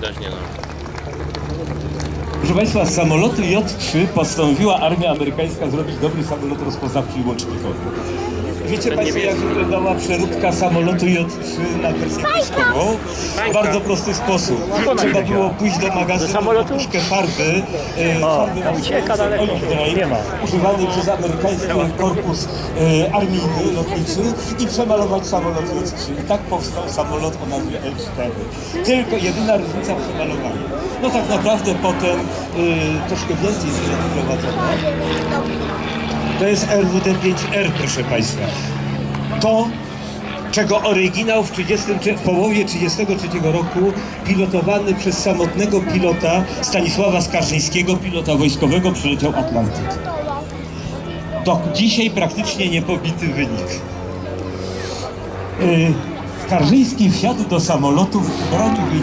też nie no. Proszę Państwa, z samolotu J-3 postanowiła armia amerykańska zrobić dobry samolot rozpoznawczy i łącznikowy. Wiecie Państwo, jak wyglądała przeróbka samolotu J-3 na wersję wojskową? W bardzo prosty sposób. Trzeba było pójść do magazynu po puszkę farby, e, farby tam ucieka daleko. Olive Dry, Nie ma. używany przez amerykański korpus e, armijny, lotniczy i przemalować samolot J-3. I tak powstał samolot o nazwie L-4. Tylko jedyna różnica w przemalowaniu. No tak naprawdę potem e, troszkę więcej zmian wprowadzono. To jest RWD-5R, proszę Państwa. To, czego oryginał w, 30, w połowie 1933 roku pilotowany przez samotnego pilota Stanisława Skarżyńskiego, pilota wojskowego, przyleciał Atlantyk. Do dzisiaj praktycznie niepobity wynik. Yy, Skarżyński wsiadł do samolotu w broni.